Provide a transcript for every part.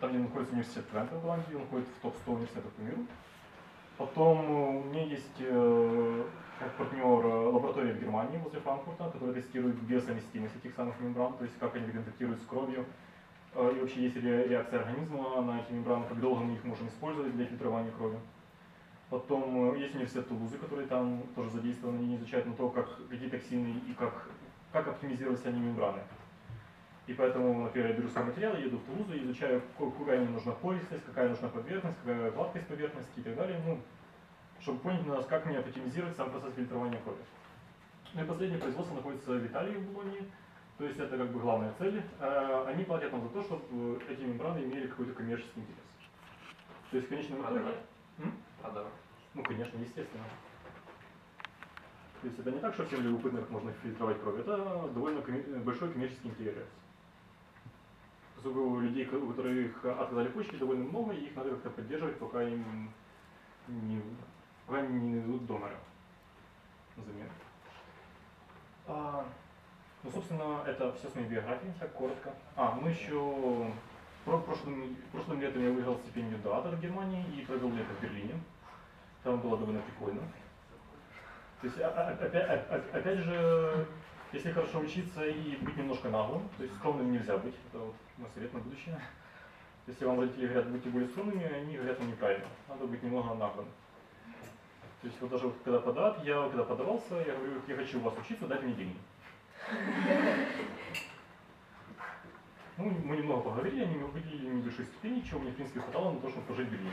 там, где находится университет Твента в Голландии, он входит в топ-100 университетов по миру. Потом э, у меня есть э, как партнер э, лаборатория в Германии возле Франкфурта, которая тестирует биосовместимость этих самых мембран, то есть как они контактируют с кровью. И вообще есть ре- реакция организма на эти мембраны, как долго мы их можем использовать для фильтрования крови. Потом есть университет Тулузы, который там тоже задействован, они изучают на то, как, какие токсины и как, как оптимизировать они мембраны. И поэтому, например, я беру свой материал, еду в Тулузу и изучаю, какая мне нужна пористость, какая нужна поверхность, какая гладкость поверхности и так далее, ну, чтобы понять, нас, как мне оптимизировать сам процесс фильтрования крови. Ну и последнее производство находится в Италии, в Болонии, то есть это как бы главная цель. Э, Они платят нам за то, чтобы эти мембраны имели какой-то коммерческий интерес. То есть в конечном итоге... Продавать. Ну, конечно, естественно. То есть это не так, что всем любопытно, как можно фильтровать кровь. Это довольно большой коммерческий интерес. Поскольку у людей, у которых отказали почки, довольно много, и их надо как-то поддерживать, пока им не, пока не найдут донора на замену. А, ну, собственно, это все с моей биографией, так коротко. А, мы еще про- прошлым, прошлым летом я выиграл стипендию Даата в Германии и провел лето в Берлине. Там было довольно прикольно. То есть, а- а- опять, опять же, если хорошо учиться и быть немножко наглым, то есть скромным нельзя быть, это вот мой совет на будущее. Если вам родители говорят, будьте более скромными, они говорят вам неправильно. Надо быть немного наглым. То есть вот даже вот когда подат, я когда подавался, я говорю, я хочу у вас учиться, дайте мне деньги. Ну, мы немного поговорили, они мне выделили небольшую стипендию, чего мне, в принципе, хватало на то, чтобы пожить в Берлине.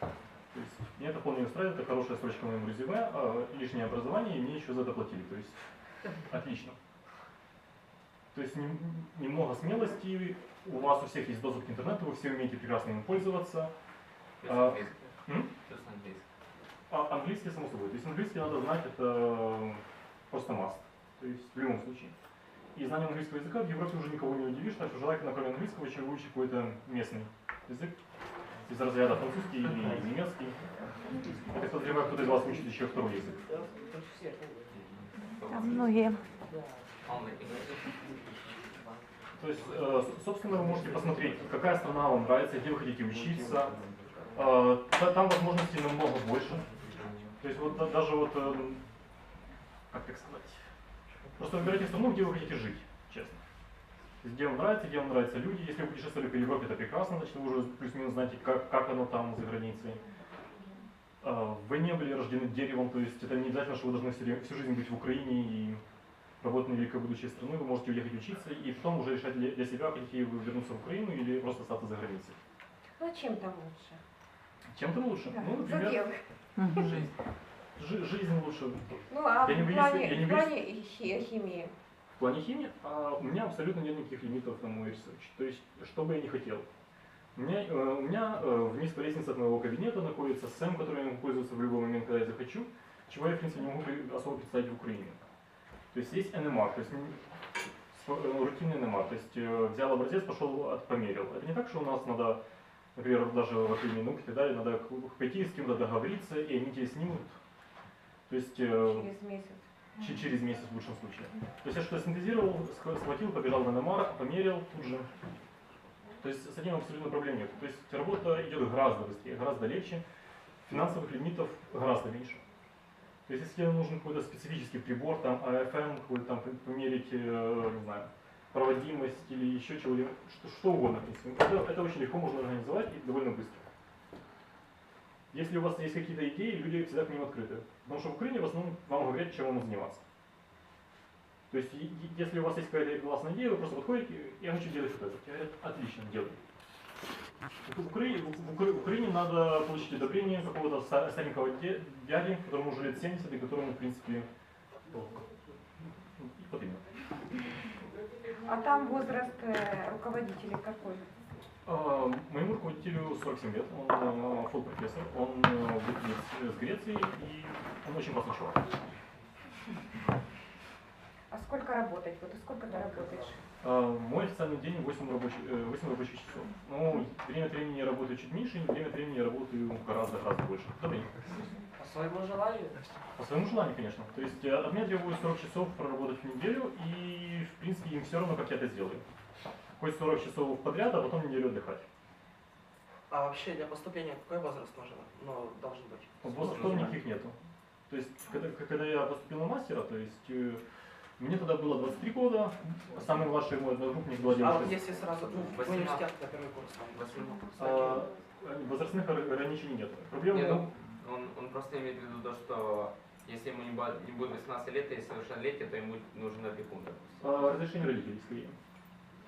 То есть меня это вполне устраивает, это хорошая строчка в моем резюме, а лишнее образование, и мне еще за это платили, то есть отлично. То есть нем- немного смелости, у вас у всех есть доступ к интернету, вы все умеете прекрасно им пользоваться. Плюс А, английский. Плюс английский. А английский, само собой. То есть английский надо знать, это просто must. То есть в любом случае. И знание английского языка в Европе уже никого не удивишь, так что желательно кроме английского еще выучить какой-то местный язык. Из разряда французский или немецкий. Это подозреваю, кто-то из вас учит еще второй язык. Там многие. То есть, э, собственно, вы можете посмотреть, какая страна вам нравится, где вы хотите учиться. Э, та- Там возможностей намного больше. То есть вот да- даже вот, эм, как так сказать, просто выбирайте страну, где вы хотите жить, честно. Где вам нравится, где вам нравятся люди. Если вы путешествовали по Европе, это прекрасно, значит вы уже плюс-минус знаете, как, как оно там за границей. Э, Вы не были рождены деревом, то есть это не обязательно, что вы должны всю, жизнь быть в Украине и работать на великой будущей страны, вы можете уехать учиться и потом уже решать для, себя, хотите вы вернуться в Украину или просто остаться за границей. Ну а чем там лучше? Чем-то лучше. Да, Ну, например. Жизнь. жи- жизнь лучше. Ну а Я не в боюсь- плане, я не в боюсь- плане хи- химии? В плане химии а, у меня абсолютно нет никаких лимитов на мой research. То есть, что бы я ни хотел. У меня, э, у меня э, вниз по лестнице от моего кабинета находится Сэм, которым я могу пользоваться в любой момент, когда я захочу, чего я, в принципе, не могу особо представить в Украине. То есть есть NMR, то есть э, рутинный NMR, то есть взял образец, пошел, от- померил. Это не так, что у нас надо, например, даже в Академии наук и так далее, надо пойти с кем-то договориться, и они тебе снимут. То есть Через месяц. Че- через месяц в лучшем случае. То есть я что-то синтезировал, сх- схватил, побежал в NMR, померил тут же. То есть с этим абсолютно проблем нет. То есть работа идет гораздо быстрее, гораздо легче, финансовых лимитов гораздо меньше. То есть если нужен какой-то специфический прибор, там AFM, какой-то там померить, э, не знаю, проводимость или еще чего-либо, что, что угодно, в принципе. Это, это очень легко можно организовать и довольно быстро. Если у вас есть какие-то идеи, люди всегда к ним открыты. Потому что в Украине в основном вам говорят, чем вам заниматься. То есть, если у вас есть какая-то классная идея, вы просто подходите, и я хочу делать вот это. Отлично, делай. В Украине, в, Укра- в Украине надо получить одобрение какого-то ста- старенького дяди, которому уже лет 70, и которому, в принципе, вот именно. А там возраст э, руководителей какой? А, Моему руководителю 47 лет, он э, фул профессор, он э, выходец с Греции, и он очень классный чувак. А сколько работать? Вот и сколько ты работаешь? А, Мой официальный день 8 рабочих, э, 8 рабочих часов. Ну, время от времени я работаю чуть меньше, время от времени я работаю гораздо-гораздо больше. Добрый день. По своему желанию? По своему желанию, конечно. То есть э, от меня требуют 40 часов проработать в неделю, и в принципе им все равно, как я это сделаю. хоть 40 часов подряд, а потом неделю отдыхать. А вообще для поступления какой возраст нужен? Ну, должен быть. Возрастов никаких нету. То есть, когда, когда я поступил на мастера, то есть, э, мне тогда было 23 года, самый младший мой одногруппник была А девушка. вот если сразу ну, в 18. университет на первый курс там, Восемнадцать. А, возрастных огр- ограничений нет. Проблема Не, ну, он, он просто имеет в виду то, что если ему не, будет 18 лет и совершеннолетие, то ему нужен опекун, допустим. а, разрешение родителей, скорее.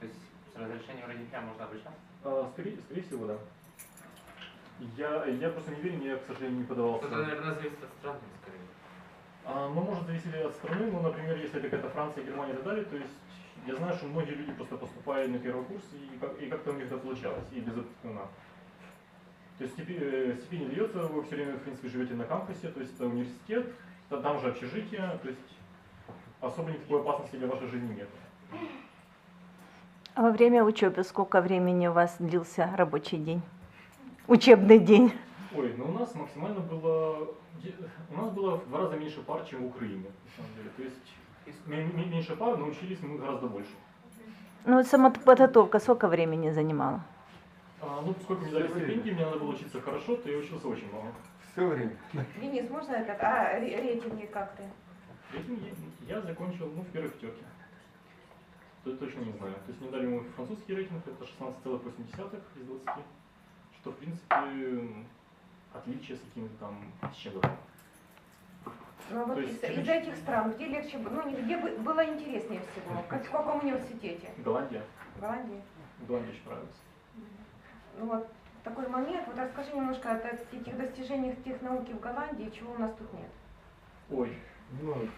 То есть с разрешением родителя можно обращаться? А, скорее, скорее всего, да. Я, я просто не уверен, я, к сожалению, не подавался. Это, наверное, зависит от страны, скорее. А, ну, может зависеть от страны, ну, например, если это какая-то Франция, Германия и так далее, то есть я знаю, что многие люди просто поступают на первый курс, и, как, и как-то у них это получалось, и без опекуна. То есть стипи- э, стипендия дается, вы все время, в принципе, живете на кампусе, то есть это университет, та- там же общежитие, то есть особо никакой опасности для вашей жизни нет. А во время учебы сколько времени у вас длился рабочий день? Учебный день? Ой, ну у нас максимально было, у нас было в два раза меньше пар, чем в Украине, на самом деле. То есть ме- ме- меньше пар, но учились мы гораздо больше. Ну вот сама подготовка сколько времени занимала? А, ну, поскольку мне дали стипендии, мне надо было учиться хорошо, то я учился очень много. Все время. Денис, можно этот, а ре- рейтинги как ты? Я, я закончил, ну, в первой пятерке. То точно не знаю. То есть мне дали мой французский рейтинг, это 16,8 из 20. Что, в принципе, м, отличие с каким-то там, с чем-то. Ну а вот То из, есть из этих стран, где легче, было- ну не- где бы- было интереснее всего? Как, в каком университете? Голландия. В Голландии? Голландия очень понравилась. Ну вот такой момент, вот расскажи немножко о этих достижениях технауки в Голландии, чего у нас тут нет. Ой, Ну, это,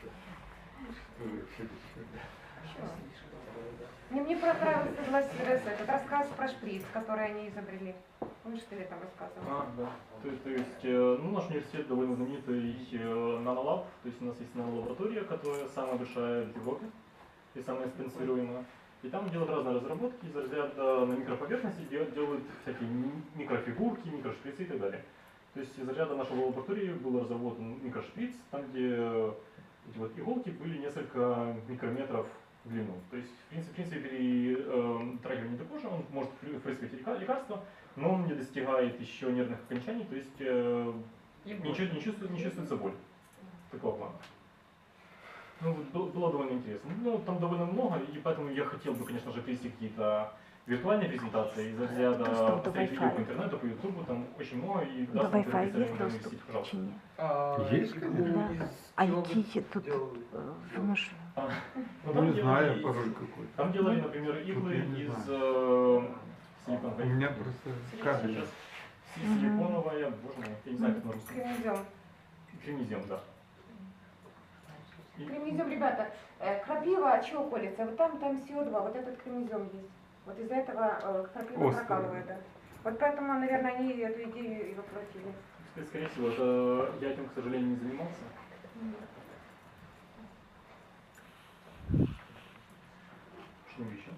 Чего? Мне, мне понравился этот рассказ про шприц, который они изобрели. Помнишь, ты там рассказывал? а, да. То, то есть, э, ну, наш университет довольно знаменитый э, нанолаб, то есть у нас есть нанолаборатория, которая самая большая в Европе и самая спонсируемая. И там делают разные разработки, из разряда на микроповерхности дел- делают всякие ми- микрофигурки, микрошприцы и так далее. То есть из разряда нашей лаборатории был разработан микрошприц, там где э, эти вот иголки были несколько микрометров в длину. То есть, в принципе, в принципе при э, трагивании кожи он может впры- впрыскивать лекар- лекарства, но он не достигает еще нервных окончаний, то есть э, не, чу- не чувствует, не чувствуется боль. Такого плана. Ну, вот было, было довольно интересно. Ну, там довольно много, и поэтому я хотел бы, конечно же, привести какие-то виртуальные презентации из разряда посмотреть видео по интернету, по ютубу, там очень много, и До Wi-Fi есть доступ пожалуйста. чи ні? А, Есть, конечно. Да. из А які тут ну, ж, А, ну, Ну, там не знаю, делали- пароль какой. Там делали, например, иглы я не из знаю. э. У меня просто кабель. Силиконовая, боже мой, я не знаю, как на русском. Кремнезем. Кремнезем, да. Кремнезем, ребята, э, крапива чего колется? Вот там, там СО2, вот этот кремнезем есть. Вот из-за этого э, прокалывает. да. Вот поэтому, наверное, они эту идею и воплотили. Ск- Скорее всего, это я этим, к сожалению, не занимался. Что еще?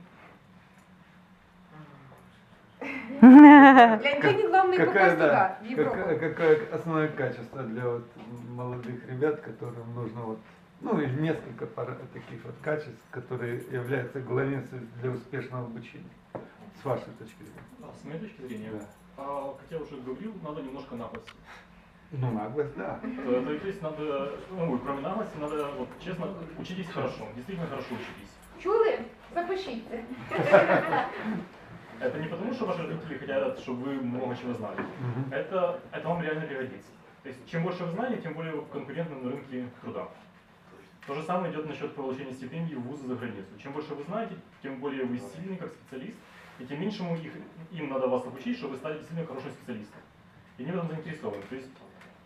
Для, них главное попасть Какая, туда, да, в Европу. какое основное качество для вот молодых ребят, которым нужно вот, ну или несколько пар таких вот качеств, которые являются главенством для успешного обучения, с вашей точки зрения. А, с моей точки зрения, Да. а, как я уже говорил, надо немножко наглости. Ну, наглость, да. Э, То есть надо, ну, кроме наглости, надо, вот, честно, учитесь хорошо, действительно хорошо учитесь. Чули? Запишите. Это не потому, что ваши родители хотят, чтобы вы много чего знали. Это, это вам реально пригодится. То есть чем больше вы знаете, тем более вы конкурентны на рынке труда. То же самое идет насчет получения стипендий в вузы за границу. Чем больше вы знаете, тем более вы сильный как специалист, и тем меньшему их, им надо вас обучить, чтобы вы стали действительно хорошим специалистом. И они в этом заинтересованы. То есть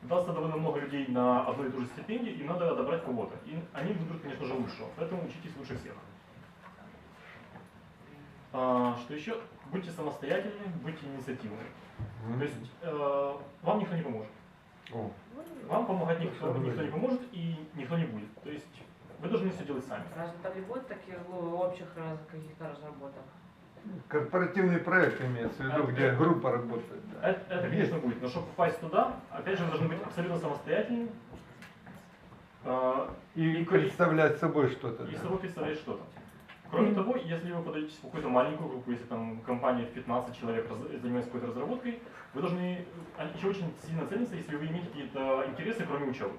дастся довольно много людей на одну и ту же стипендию, им надо отобрать кого-то. И они выберут, конечно же, лучшего. Поэтому учитесь лучше всех. А, что еще? Будьте самостоятельны, будьте инициативны. То есть э, вам никто не поможет. О, Вам помогать никто, никто не поможет и никто не будет. То есть вы должны все делать сами. Разве там не будет таких ну, общих раз- каких-то разработок? корпоративный проект имеется в виду, где группа работает. да. Это, это, конечно, будет. Но чтобы попасть туда, опять же, вы должны быть абсолютно самостоятельными э, И И- представлять собой что-то. и да. собой представлять что-то. Кроме того, если вы подаетесь в какую-то маленькую группу, если там компания в 15 человек занимается какой-то разработкой, вы должны еще очень сильно цениться, если вы имеете какие-то интересы, кроме учебы.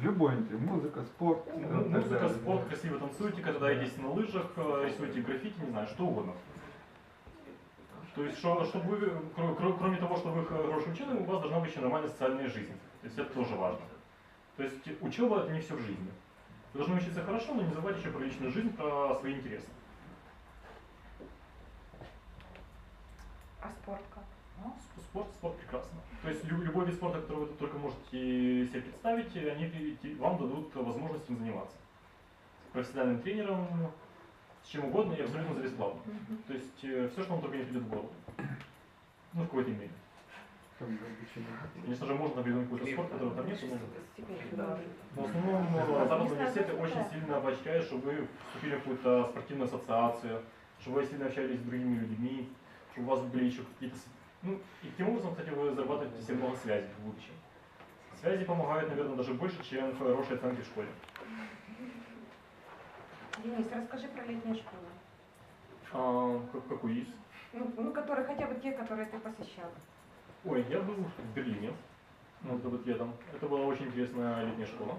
Любой интерес, музыка, спорт. Ну, Музыка, спорт, красиво танцуете, катаетесь на лыжах, э, рисуете граффити, не знаю, что угодно. То есть, что, чтобы вы, кро- кро- кроме того, что вы хороший ученый, у вас должна быть еще нормальная социальная жизнь. То есть это тоже важно. То есть учеба это не все в жизни. Должны учиться хорошо, но не забывайте еще про личную жизнь, про свои интересы. А спорт как? Ну, сп- спорт, спорт прекрасно. То есть лю- любой вид спорта, который вы только можете себе представить, они вам дадут возможность им заниматься. С профессиональным тренером, с чем угодно и абсолютно за бесплатно. То есть все, что вам только не придет в голову. Ну, в какой-то мере. Конечно же, можно придумать какой-то спорт, которого там нет, но, в основном э, западные университеты очень сильно поощряют, чтобы вы вступили в какую-то спортивную ассоциацию, чтобы вы сильно общались с другими людьми, чтобы у вас были еще какие-то... Ну, и таким образом, кстати, вы зарабатываете себе много связей в будущем. Связи помогают, наверное, даже больше, чем хорошие оценки в школе. Денис, расскажи про летние школы. А, как, какой из? Ну, ну, которые хотя бы те, которые ты посещал. Ой, я был в Берлине, ну, это вот летом. Это была очень интересная летняя школа.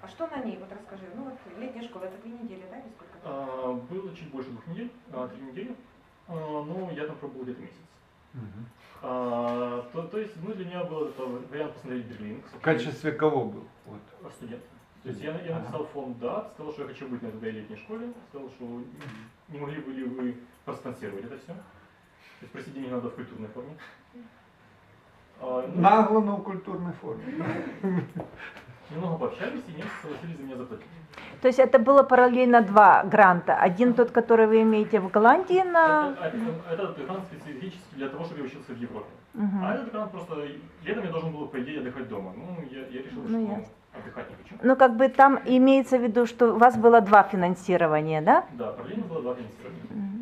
А что на ней? Вот расскажи. Ну вот летняя школа, это две недели, да, или сколько? А, было чуть больше двух недель, а, три недели, А, но я там пробовал где-то месяц. А, то, то есть, ну, для меня был это вариант посмотреть Берлин. В качестве кого был? Вот. Студент. То есть я, я Ага. написал фонд «Да», сказал, что я хочу быть на этой летней школе, сказал, что не могли бы ли вы проспонсировать это все. То есть просить денег надо в культурной форме. Ну, Нагло, но в культурной форме. Немного пообщались, и немцы согласились за меня заплатить. То есть это было параллельно два гранта. Один тот, который вы имеете в Голландии на... Это, это- этот грант специфический для того, чтобы я учился в Европе. Мгм. А этот грант просто летом я должен был, по идее, отдыхать дома. Ну, я, я решил, Ну, что ясно. отдыхать не хочу. Ну, как бы там имеется в виду, что у вас было два финансирования, да? Да, параллельно было два финансирования. Мгм.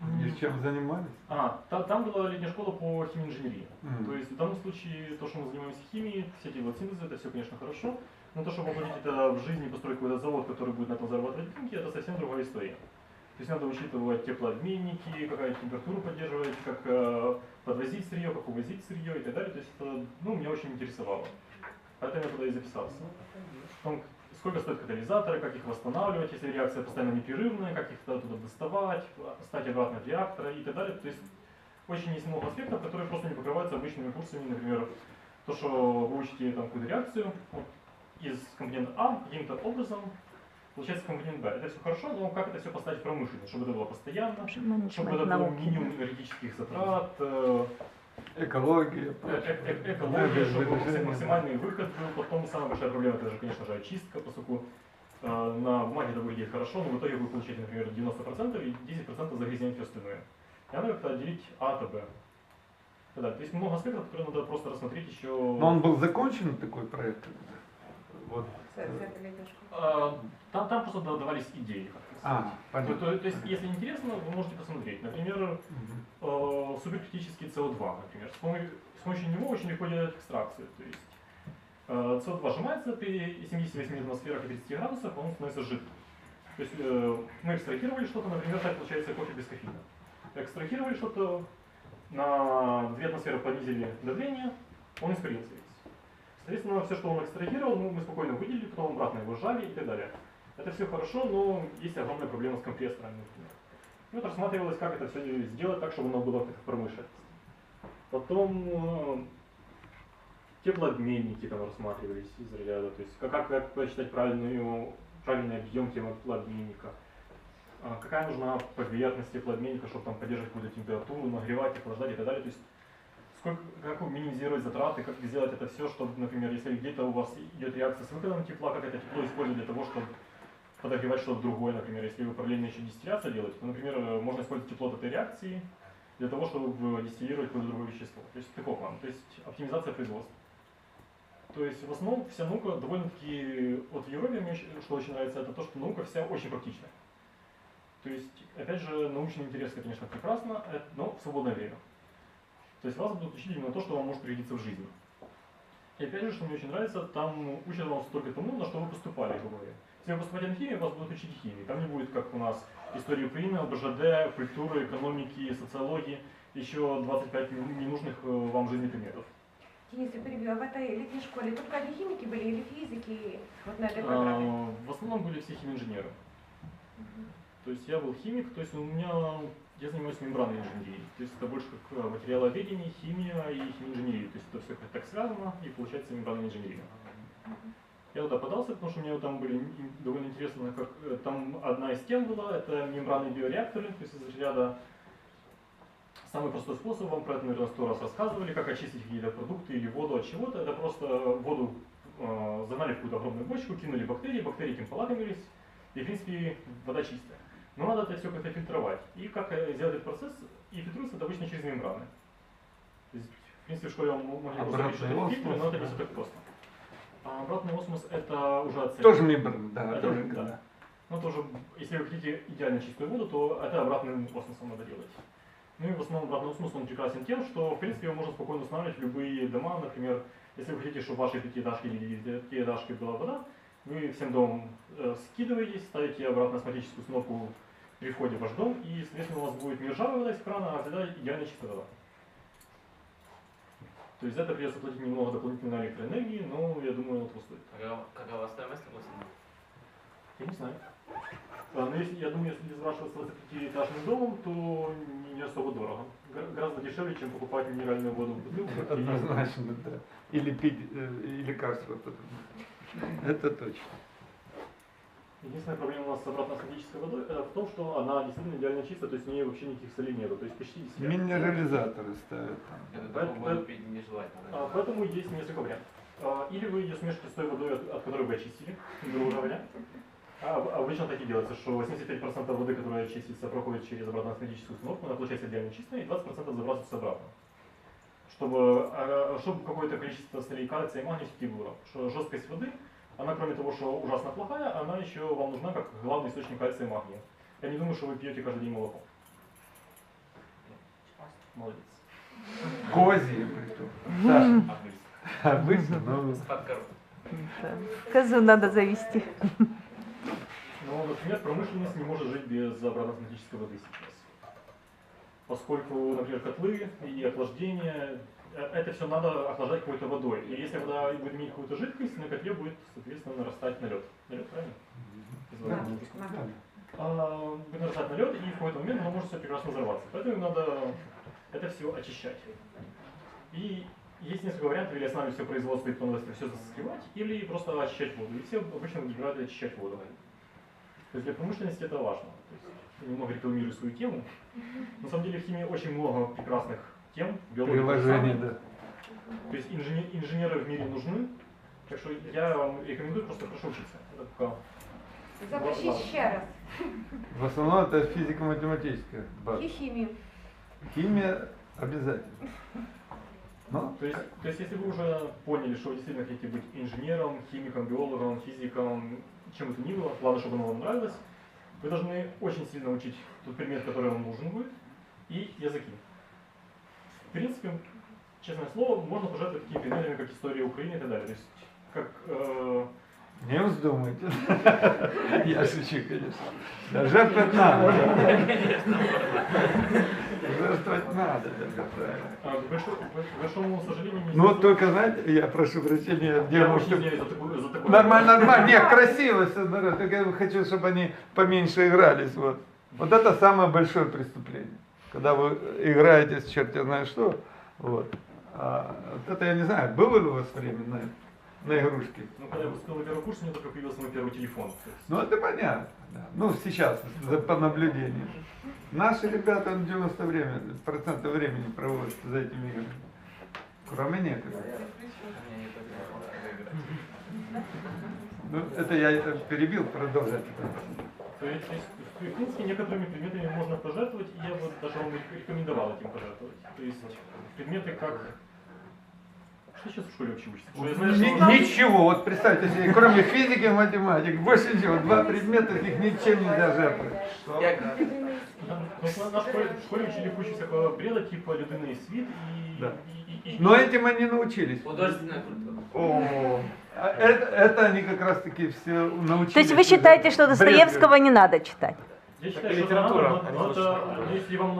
И чем занимались? А, та- там была летняя школа по химии-инженерии. Мгм. То есть в данном случае то, что мы занимаемся химией, все эти вот синтезы, это все, конечно, хорошо. Но то, что воплотить это в жизни, построить какой-то завод, который будет на этом зарабатывать деньги, это совсем другая история. То есть надо учитывать теплообменники, какая температуру поддерживать, как э, подвозить сырье, как увозить сырье и так далее. То есть это, ну, меня очень интересовало. Поэтому я туда и записался. Потом, сколько стоят катализаторы, как их восстанавливать, если реакция постоянно непрерывная, как их туда, доставать, ставить обратно в реактор и так далее. То есть очень есть много аспектов, которые просто не покрываются обычными курсами, например, то, что вы учите там какую-то реакцию вот, из компонента А каким-то образом получается компонент Б. Это все хорошо, но как это все поставить в промышленность, чтобы это было постоянно, чтобы это был науки. минимум энергетических затрат, э, Экология. э- э- э- экология, Энергия, чтобы максимальный выход был. Потом самая большая проблема, это же, конечно же, очистка, поскольку на бумаге это выглядит хорошо, но в итоге вы получаете, например, 90% и 10% загрязняет все остальное. И надо как-то отделить А от Б. Да, то есть много аспектов, которые надо просто рассмотреть еще. Но он был закончен, такой проект? Вот. Там, там просто давались идеи. А, то, понятно. то- то есть, если интересно, вы можете посмотреть. Например, Мгм. э, суперкритический СО2, например. С помощью, с помощью него очень легко делать экстракцию. То есть э, СО2 сжимается при 78 атмосферах и 30 градусах, он становится жидким. То есть э, мы экстрахировали что-то, например, так получается кофе без кофеина. Экстрахировали что-то, на 2 атмосферы понизили давление, он испарился. Соответственно, все, что он экстрагировал, мы спокойно выделили, потом обратно его сжали и так далее. Это все хорошо, но есть огромная проблема с компрессорами, например. И вот рассматривалось, как это все сделать так, чтобы оно было как в промышленности. Потом э, теплообменники там рассматривались из ряда, то есть как, как, посчитать правильную, правильный объем теплообменника, а, какая нужна поверхность теплообменника, чтобы там поддерживать какую-то температуру, нагревать, охлаждать и так далее. То есть сколько, как минимизировать затраты, как сделать это все, чтобы, например, если где-то у вас идет реакция с выходом тепла, как это тепло использовать для того, чтобы подогревать что-то другое, например, если вы параллельно еще дистилляцию делаете, то, например, э, можно использовать тепло этой реакции для того, чтобы дистиллировать какое-то другое вещество. То есть такого плана. То есть оптимизация производства. То есть в основном вся наука довольно-таки, вот в Европе мне что очень нравится, это то, что наука вся очень практичная. То есть, опять же, научный интерес, конечно, прекрасно, э, но в свободное время. То есть вас будут учить именно то, что вам может пригодиться в жизни. И опять же, что мне очень нравится, там учат вас только тому, на что вы поступали, грубо говоря. Если вы поступаете на химию, вас будут учить химии. Там не будет, как у нас, истории Украины, БЖД, культуры, экономики, социологии, еще 25 ненужных вам жизни предметов. Денис, я перебила, в этой летней школе только одни химики были или физики вот на этой программе? А, В основном были все химинженеры. То есть я был химик, то есть у меня я занимаюсь мембранной инженерией. То есть это больше как э, материаловедение, химия и химинженерия. То есть это все как так связано и получается мембранная инженерия. Я туда подался, потому что мне там были довольно интересно, как э, там одна из тем была, это мембранные биореакторы, то есть из ряда Самый простой способ, вам про это, наверное, сто раз рассказывали, как очистить какие-то продукты или воду от чего-то. Это просто воду э, загнали в какую-то огромную бочку, кинули бактерии, бактерии этим полакомились, и, в принципе, вода чистая. Но надо это все как-то фильтровать. И как э, сделать этот процесс? И фильтруется это обычно через мембраны. То есть, в принципе, в школе вам могли просто говорить, что это фильтры, но это не все так просто. А обратный осмос это уже оценка. Тоже мембран, да. Это тоже, да. да. Ну, тоже, если вы хотите идеально чистую воду, то это обратным осмосом надо делать. Ну и в основном обратный осмос, он прекрасен тем, что, в принципе, его можно спокойно устанавливать в любые дома. Например, если вы хотите, чтобы в вашей пятиэтажке или девятиэтажке была вода, вы всем домом э, скидываетесь, ставите обратно астматическую установку при входе в ваш дом, и, соответственно, у вас будет не ржавая вода из крана, а всегда идеально чистая вода. То есть за это придется платить немного дополнительной электроэнергии, но я думаю, это стоит. Какова, какова стоимость обычно? Я не знаю. А, Но если, я думаю, если спрашивать с 25-этажным домом, то не, не особо дорого. Гора- Гораздо дешевле, чем покупать минеральную воду в бутылках. и- Однозначно, да. Или пить э, и лекарства. Это точно. Единственная проблема у нас с обратно-осматической водой это в том, что она действительно идеально чистая, то есть в ней вообще никаких солей нету, то есть почти без Минерализаторы ставят там. Это Поэт- такую воду поэт- пить нежелательно. А, поэтому есть несколько вариантов. А, Или вы ее смешите с той водой, от, от которой вы очистили, грубо говоря. А об- обычно так и делается, что 85% воды, которая очистится, проходит через обратно-осматическую установку, она получается идеально чистая, и 20% забрасывается обратно. Чтобы, а, чтобы какое-то количество солей кальция и магния все-таки было. Что жесткость воды, она кроме того, что ужасно плохая, она еще вам нужна как главный источник кальция и магния. Я не думаю, что вы пьете каждый день молоко. Молодец. Козьи притом. Обычно, но под коров. Козу надо завести. Ну, например, промышленность не может жить без обратно-осматической воды сейчас. Поскольку, например, котлы и охлаждение, это все надо охлаждать какой-то водой. И если вода будет иметь какую-то жидкость, на котле будет, соответственно, нарастать налет. Налет, правильно? Да, да. А, будет нарастать налет, и в какой-то момент оно может все прекрасно взорваться. Поэтому надо это все очищать. И есть несколько вариантов, или останавливать все производство и потом это все засыскивать, или просто очищать воду. И все обычно выбирают очищать воду. То есть для промышленности это важно. То есть немного рекламирую свою тему. На самом деле в химии очень много прекрасных тем. приложение, да. То есть инженер- инженеры в мире нужны. Так что я вам рекомендую просто хорошо учиться. Это Запиши еще раз. В основном это физико-математическая база. И химию. Химия обязательно. Ну, То есть, то есть, если вы уже поняли, что вы действительно хотите быть инженером, химиком, биологом, физиком, чем бы то ни было, главное, чтобы оно вам нравилось, вы должны очень сильно учить тот предмет, который вам нужен будет, и языки. В принципе, честное слово, можно пожертвовать такими предметами, как история Украины и так далее. То есть, как э, не вздумайте. Я шучу, конечно. Жертвовать надо. Жертвовать надо, правильно. а, к большому, сожалению, Ну вот только, знаете, я прошу прощения, очень что... Нормально, нормально. Нет, красиво все. Только я хочу, чтобы они поменьше игрались. Вот. вот это самое большое преступление. Когда вы играете с черти знает что. Вот. А, вот это я не знаю, было ли у вас время на, на игрушки? Ну, когда я поступил на первый курс, у меня только появился мой первый телефон. Ну это понятно. да. Ну сейчас, за- по наблюдению. Наши ребята он 90 время, процентов времени проводят за этими играми. Кроме играть. Ну, это я это перебил, продолжать. То есть, в принципе, некоторыми предметами можно пожертвовать, и я бы даже вам рекомендовал этим пожертвовать. То есть предметы как... Что сейчас в школе вообще учится? Что знаю, что Ничего, вот представьте себе, кроме физики и математики, больше ничего, два предмета, их ничем нельзя жертвовать. Ну, в школе, учили кучу всякого бреда, типа людиный світ и... Да. Но этим они научились. Художественная культура. О, А Это, это они как раз таки все научились. То есть вы считаете, что. Достоевского не надо читать? Я считаю, что литература, надо, а но это, если вам